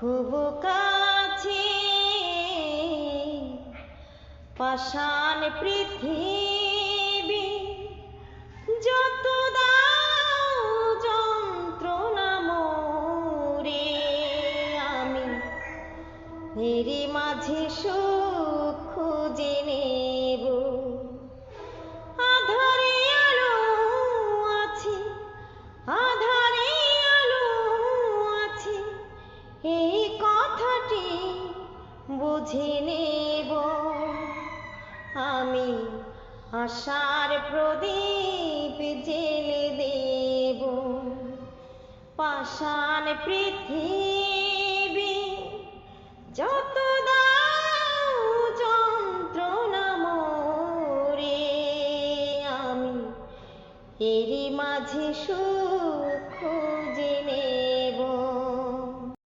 খুব কাছে পাষাণ পৃথিবী। যত দাও যন্ত্রণা মোরে আমি এরই মাঝে সুখ খুঁজে বুঝে নেব। আমি আশার প্রদীপ জেলে দেব। পাষাণ পৃথিবী, যত দাও যন্ত্রণা মোরে। আমি এরই মাঝে সুখ